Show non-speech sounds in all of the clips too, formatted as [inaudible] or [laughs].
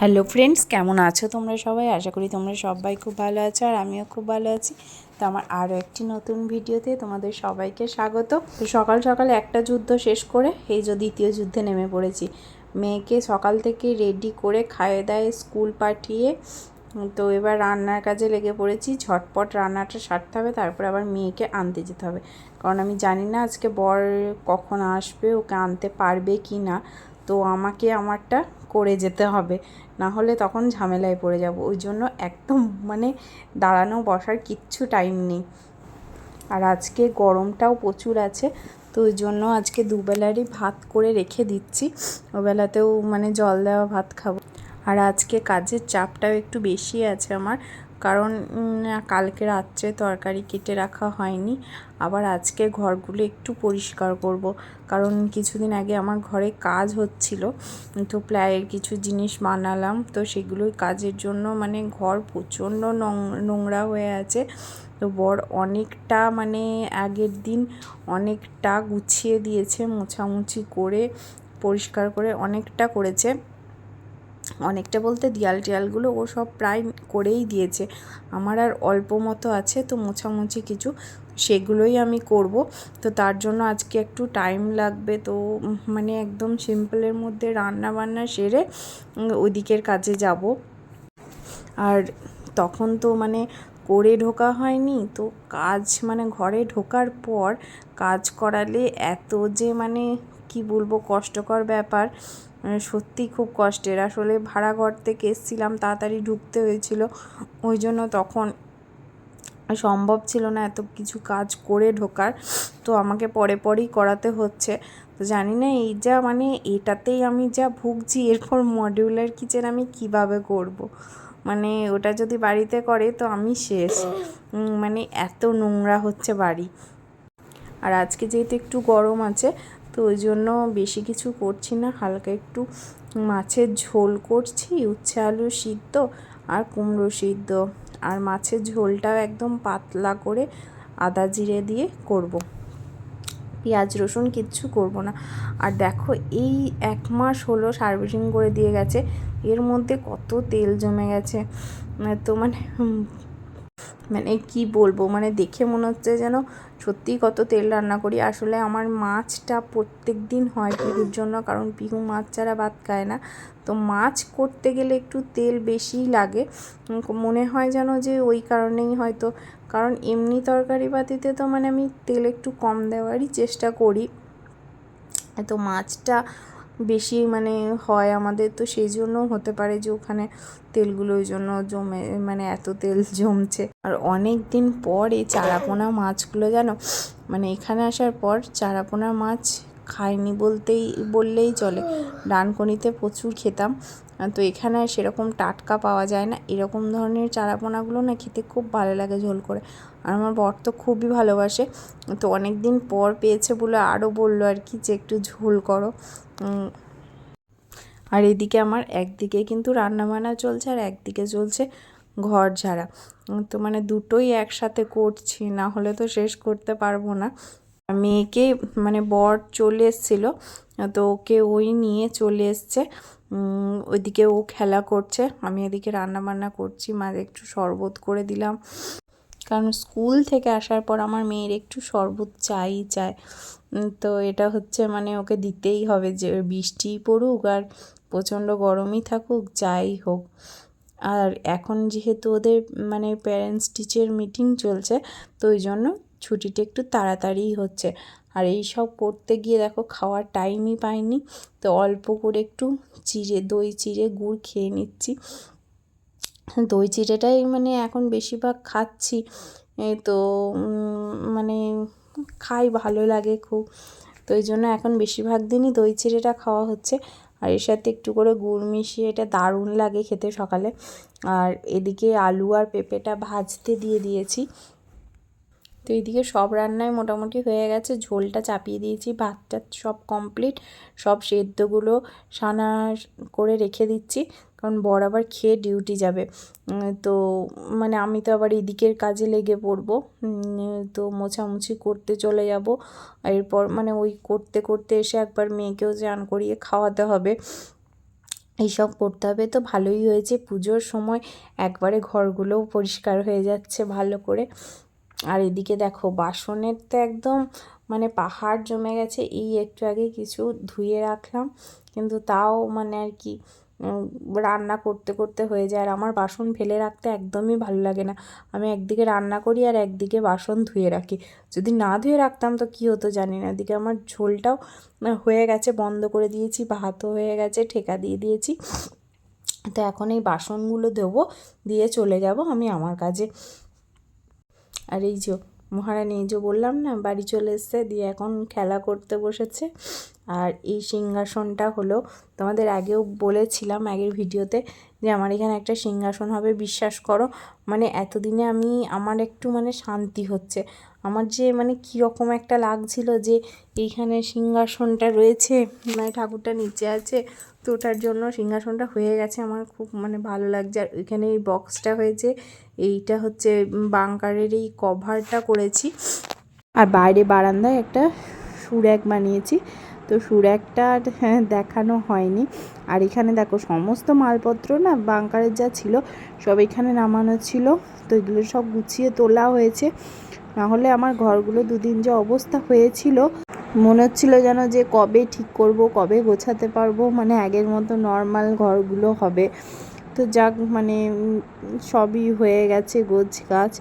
Hello friends কেমন আছো তোমরা সবাই? আশা করি তোমরা সবাই খুব ভালো আছো আর আমিও খুব ভালো আছি। তো আমার আরও একটি নতুন ভিডিওতে তোমাদের সবাইকে স্বাগত। তো সকাল সকাল একটা যুদ্ধ শেষ করে এই যে দ্বিতীয় যুদ্ধে নেমে পড়েছি। মেয়েকে সকাল থেকে রেডি করে খাইয়ে দায়ে স্কুল পাঠিয়ে, তো এবার রান্নার কাজে লেগে পড়েছি। ঝটপট রান্নাটা সারতে হবে, তারপর আবার মেয়েকে আনতে যেতে হবে। কারণ আমি জানি না আজকে বর কখন আসবে, ওকে আনতে পারবে কি না তো আমাকে আমারটা করে যেতে হবে। না হলে তখন ঝামেলায় পড়ে যাব। ওই জন্য একদম মানে দাঁড়ানো বসার কিচ্ছু টাইম নেই। আর আজকে গরমটাও প্রচুর আছে, তো ওই জন্য আজকে দুবেলারই ভাত করে রেখে দিচ্ছি। ওবেলাতেও মানে জল দেওয়া ভাত খাব। আর আজকে কাজের চাপটাও একটু বেশি আছে আমার কারণ কালকে রাত্রে তরকারি কেটে রাখা হয়নি। আবার আজকে ঘরগুলো একটু পরিষ্কার করব। কারণ কিছুদিন আগে আমার ঘরে কাজ হচ্ছিল। তো প্লায়ের কিছু জিনিস বানালাম। তো সেগুলোই কাজের জন্য মানে ঘর প্রচণ্ড নোংরা হয়ে আছে। তো বর অনেকটা মানে আগের দিন অনেকটা গুছিয়ে দিয়েছে, মোছামুছি করে, পরিষ্কার করে অনেকটা করেছে। অনেকটা বলতে দেয়াল টিয়ালগুলো ও সব প্রায় করেই দিয়েছে। আমার আর অল্প মতো আছে, তো মোছামুছি কিছু সেগুলোই আমি করব। তো তার জন্য আজকে একটু টাইম লাগবে। তো মানে একদম সিম্পলের মধ্যে রান্না বান্না সেরে ওইদিকের কাজে যাব। আর তখন তো মানে করে ঢোকা হয়নি, তো কাজ মানে ঘরে ঢোকার পর কাজ করালে এত যে মানে কি বলব কষ্টকর ব্যাপার। সত্যি খুব কষ্টের। আসলে ভাড়া ঘর থেকে এসেছিলাম, তাড়াতাড়ি ঢুকতে হয়েছিল। ওই জন্য তখন সম্ভব ছিল না এত কিছু কাজ করে ঢোকার। তো আমাকে পরে পরেই করাতে হচ্ছে। তো জানি না এই যা মানে এটাতেই আমি যা ভুগছি, এরপর মডিউলার কিচেন আমি কীভাবে করব। মানে ওটা যদি বাড়িতে করে তো আমি শেষ। মানে এত নোংরা হচ্ছে বাড়ি। আর আজকে যেহেতু একটু গরম আছে তো ওই জন্য বেশি কিছু করছি না, হালকা একটু মাছের ঝোল করছি, উচ্ছে আলু সিদ্ধ আর কুমড়ো সিদ্ধ। আর মাছের ঝোলটাও একদম পাতলা করে আদা জিরে দিয়ে করব। পেঁয়াজ, রসুন কিচ্ছু করব না। আর দেখো এই এক মাস হলো সার্ভিসিং করে দিয়ে গেছে, এর মধ্যে কত তেল জমে গেছে। তো মানে মানে কি বলব? মানে দেখে মনে হচ্ছে যেন সত্যিই কত তেল রান্না করি। আসলে আমার মাছটা প্রত্যেক দিন হয় পিহুর জন্য, কারণ পিহু মাছ ছাড়া ভাত খায় না। তো মাছ করতে গেলে একটু তেল বেশিই লাগে। মনে হয় যেন যে ওই কারণেই হয়তো। কারণ এমনি তরকারি পাতিতে তো মানে আমি তেল একটু কম দেওয়ারই চেষ্টা করি। তো মাছটা বেশি মানে হয় আমাদের, তো সেই জন্যও হতে পারে যে ওখানে তেলগুলো ওই জন্য জমে মানে এত তেল [laughs] জমছে। আর অনেক দিন পর এই চারাপোনা মাছগুলো জানো মানে এখানে আসার পর চারাপোনা মাছ খাইনি বলতেই, বললেই চলে। ডানকনিতে প্রচুর খেতাম। তো এখানে সেরকম টাটকা পাওয়া যায় না। এরকম ধরনের চারাপোনাগুলো না খেতে খুব ভালো লাগে ঝোল করে। আর আমার বর তো খুবই ভালোবাসে। তো অনেক দিন পর পেয়েছে বলে আরও বলল আর কি যে একটু ঝোল করো। আর এদিকে আমার একদিকে কিন্তু রান্নাবান্না চলছে আর একদিকে চলছে ঘর ঝাড়া। তো মানে দুটোই একসাথে করছি, না হলে তো শেষ করতে পারব না। মেয়েকে মানে বর চলে এসেছিল, তো ওকে ওই নিয়ে চলে এসছে। ওইদিকে ও খেলা করছে, আমি এদিকে রান্না বান্না করছি মাঝে একটু শরবত করে দিলাম। কারণ স্কুল থেকে আসার পর আমার মেয়ের একটু শরবত চাই চায় তো এটা হচ্ছে মানে ওকে দিতেই হবে যে বৃষ্টি পড়ুক আর প্রচণ্ড গরমই থাকুক, যাই হোক। আর এখন যেহেতু ওদের মানে প্যারেন্টস টিচার মিটিং চলছে, তো ওই জন্য ছুটিটা একটু তাড়াতাড়িই হচ্ছে। আর এই সব করতে গিয়ে দেখো খাওয়ার টাইমই পাইনি। তো অল্প করে একটু চিড়ে, দই চিড়ে গুড় খেয়ে নিচ্ছি। দই চিড়েটাই মানে এখন বেশিরভাগ খাচ্ছি। তো মানে খাই ভালো লাগে খুব। তো এই জন্য এখন বেশিরভাগ দিনই দই চিড়েটা খাওয়া হচ্ছে। আর এর সাথে একটু করে গুড় মিশিয়ে এটা দারুণ লাগে খেতে সকালে। আর এদিকে আলু আর পেঁপেটা ভাজতে দিয়ে দিয়েছি। তো এইদিকে সব রান্নায় মোটামুটি হয়ে গেছে। ঝোলটা চাপিয়ে দিয়েছি, ভাতটা সব কমপ্লিট সব সেদ্ধগুলো সানা করে রেখে দিচ্ছি, কারণ বর আবার খেয়ে ডিউটি যাবে। তো মানে আমি তো আবার এদিকের কাজে লেগে পড়ব। তো মোছামুছি করতে চলে যাব। এরপর মানে ওই করতে করতে এসে একবার মেয়েকেও চান করিয়ে খাওয়াতে হবে। এইসব করতে হবে তো ভালোই হয়েছে। পুজোর সময় একবারে ঘরগুলোও পরিষ্কার হয়ে যাচ্ছে ভালো করে। আর এদিকে দেখো, বাসনের তো একদম মানে পাহাড় জমে গেছে, এই একটু আগে কিছু ধুয়ে রাখলাম, কিন্তু তাও মানে আর কি রান্না করতে করতে হয়ে যায়। আর আমার বাসন ফেলে রাখতে একদমই ভালো লাগে না। আমি একদিকে রান্না করি আর একদিকে বাসন ধুয়ে রাখি। যদি না ধুয়ে রাখতাম তো কী হতো জানি না। এদিকে আমার ঝোলটাও হয়ে গেছে, বন্ধ করে দিয়েছি, ভাতও হয়ে গেছে, ঠেকা দিয়ে দিয়েছি। তো এখন এই বাসনগুলো দেবো দিয়ে চলে যাব আমি আমার কাজে। আর এই যে মহারানী, এই যে বললাম না, বাড়ি চলে এসছে, দিয়ে এখন খেলা করতে বসেছে। আর এই সিংহাসনটা হলো তোমাদের আগেও বলেছিলাম আগের ভিডিওতে যে আমার এখানে একটা সিংহাসন হবে, বিশ্বাস করো। মানে এতদিনে আমি, আমার একটু মানে শান্তি হচ্ছে। আমার যে মানে কীরকম একটা লাগছিল যে এইখানে সিংহাসনটা রয়েছে মানে ঠাকুরটা নিচে আছে, তো ওটার জন্য সিংহাসনটা হয়ে গেছে। আমার খুব মানে ভালো লাগছে। আর এখানে এই বক্সটা হয়েছে, এইটা হচ্ছে বাংকারের এই কভারটা করেছি। আর বাইরে বারান্দায় একটা সুর্যাক বানিয়েছি। তো সুর্যাকটা আর হ্যাঁ, দেখানো হয়নি। আর এখানে দেখো সমস্ত মালপত্র না বাংকারের যা ছিল সব এখানে নামানো ছিল। তো এগুলো সব গুছিয়ে তোলা হয়েছে। নাহলে আমার ঘরগুলো দুদিন যে অবস্থা হয়েছিল মনে হচ্ছিল যেন যে কবে ঠিক করব কবে গোছাতে পারব মানে আগের মতো নর্মাল ঘরগুলো হবে। তো যাক মানে সবই হয়ে গেছে গোছ গাছ।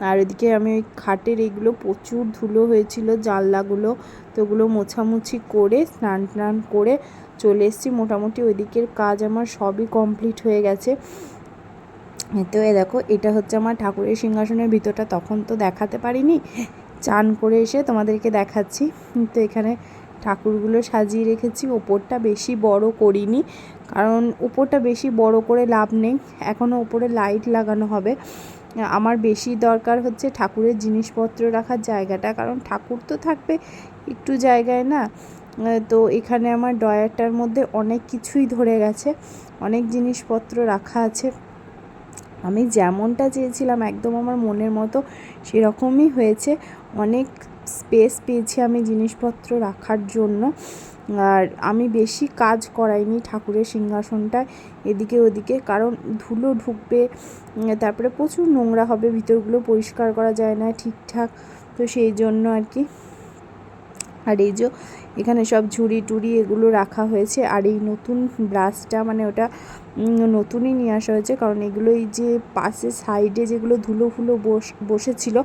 আর এদিকে আমি ওই খাটের এইগুলো প্রচুর ধুলো হয়েছিল জানলাগুলো। তো ওগুলো মোছামুছি করে, স্নান টান করে চলে এসেছি। মোটামুটি ওইদিকের কাজ আমার সবই কমপ্লিট হয়ে গেছে। তো এ দেখো, এটা হচ্ছে আমার ঠাকুরের সিংহাসনের ভিতরটা। তখন তো দেখাতে পারিনি। চান করে এসে তোমাদেরকে দেখাচ্ছি। তো এখানে ঠাকুরগুলো সাজিয়ে রেখেছি। ওপরটা বেশি বড় করিনি, কারণ ওপরটা বেশি বড় করে লাভ নেই। এখনও ওপরে লাইট লাগানো হবে। আমার বেশি দরকার হচ্ছে ঠাকুরের জিনিসপত্র রাখার জায়গাটা, কারণ ঠাকুর তো থাকবে একটু জায়গায় না। তো এখানে আমার ডয়ারটার মধ্যে অনেক কিছুই ধরে গেছে, অনেক জিনিসপত্র রাখা আছে। আমি যেমনটা চেয়েছিলাম, একদম আমার মনের মতো সেরকমই হয়েছে। অনেক স্পেস পেয়েছি আমি জিনিসপত্র রাখার জন্য। আর আমি বেশি কাজ করাইনি ঠাকুরের সিংহাসনটায়, এদিকে ওদিকে, কারণ ধুলো ঢুকবে তারপরে প্রচুর নোংরা হবে, ভিতরগুলো পরিষ্কার করা যায় না ঠিকঠাক, তো সেই জন্য আর কি। আর এই যে এখানে সব ঝুড়ি টুড়ি এগুলো রাখা হয়েছে। আর এই নতুন ব্রাশটা মানে ওটা নতুনই নিয়ে আসা হয়েছে। কারণ এগুলো এই যে পাশে সাইডে যেগুলো ধুলো ফুলো বস, বসেছিল,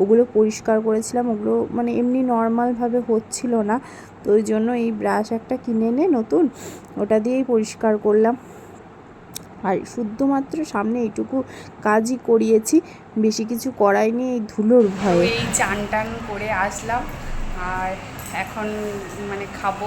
ওগুলো পরিষ্কার করেছিলাম। ওগুলো মানে এমনি নর্মালভাবে হচ্ছিল না। তো ওই জন্য এই ব্রাশ একটা কিনে এনে নতুন ওটা দিয়েই পরিষ্কার করলাম। আর শুধুমাত্র সামনে এইটুকু কাজই করিয়েছি। বেশি কিছু করাইনি এই ধুলোর ভয়ে। এই চান টান করে আসলাম। আর এখন মানে খাব।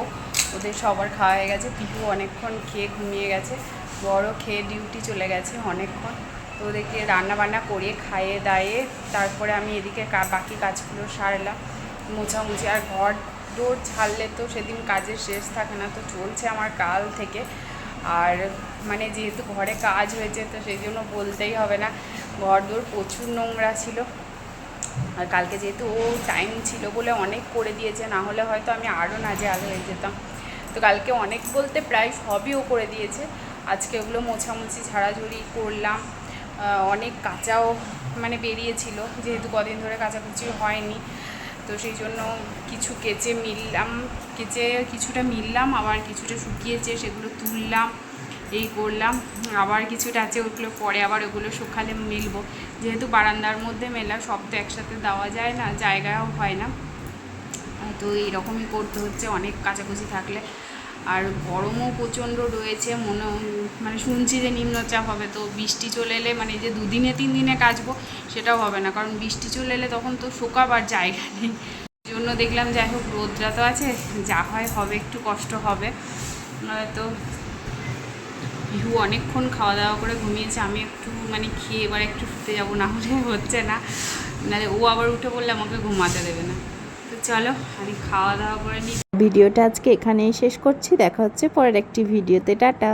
ওদের সবার খাওয়া হয়ে গেছে। পিহু অনেকক্ষণ খেয়ে ঘুমিয়ে গেছে। বড় খেয়ে ডিউটি চলে গেছে অনেকক্ষণ। তো ওদেরকে রান্না বান্না করিয়ে খাইয়ে দাইয়ে তারপরে আমি এদিকে বাকি কাজগুলো সারলাম। মোছামুছি আর ঘর দৌড় ছাড়লে তো সেদিন কাজের শেষ থাকে না, তো চলছে আমার কাল থেকে। আর মানে যেহেতু ঘরে কাজ হয়েছে, তো সেই জন্য বলতেই হবে না। ঘর দৌড় প্রচুর নোংরা ছিল। আর কালকে যেহেতু ও টাইম ছিল বলে অনেক করে দিয়েছে, না হলে হয়তো আমি আরও নাজেহাল হয়ে যেতাম। তো কালকে অনেক বলতে প্রায় সবই ও করে দিয়েছে। আজকে ওগুলো মোছামুছি, ঝাড়াঝুড়ি করলাম। অনেক কাঁচাও মানে বেরিয়েছিল, যেহেতু কদিন ধরে কাচাকুচি হয়নি। তো সেই জন্য কিছু কেচে মিললাম, কেচে কিছুটা মিললাম, আবার কিছুটা শুকিয়েছে, সেগুলো তুললাম। এই করলাম। আবার কিছুটা আছে ওগুলো পরে আবার ওগুলো শুকালে মিলবো। যেহেতু বারান্দার মধ্যে মেলা, সব তো একসাথে দেওয়া যায় না, জায়গাও হয় না। তো এইরকমই করতে হচ্ছে, অনেক কাছাকুচি থাকলে। আর গরমও প্রচণ্ড রয়েছে, মনে মানে শুনছি যে নিম্নচাপ হবে, তো বৃষ্টি চলে এলে মানে যে দুদিনে তিন দিনে কাচবো, সেটাও হবে না। কারণ বৃষ্টি চলে এলে তখন তো শোকাবার জায়গা নেই। জন্য দেখলাম, যাই হোক রোদরা তো আছে, যা হয় হবে, একটু কষ্ট হবে। তো ইহু অনেকক্ষণ খাওয়া দাওয়া করে ঘুমিয়েছে, আমি একটু মানে খেয়ে এবার একটু শুতে যাব, না হলে হচ্ছে না। নাহলে ও আবার উঠে বললে আমাকে ঘুমাতে দেবে না। তো চলো, আমি খাওয়া দাওয়া করে নিই ভিডিওটা আজকে এখানেই শেষ করছি, দেখা হচ্ছে পরের একটি ভিডিওতে, টাটা।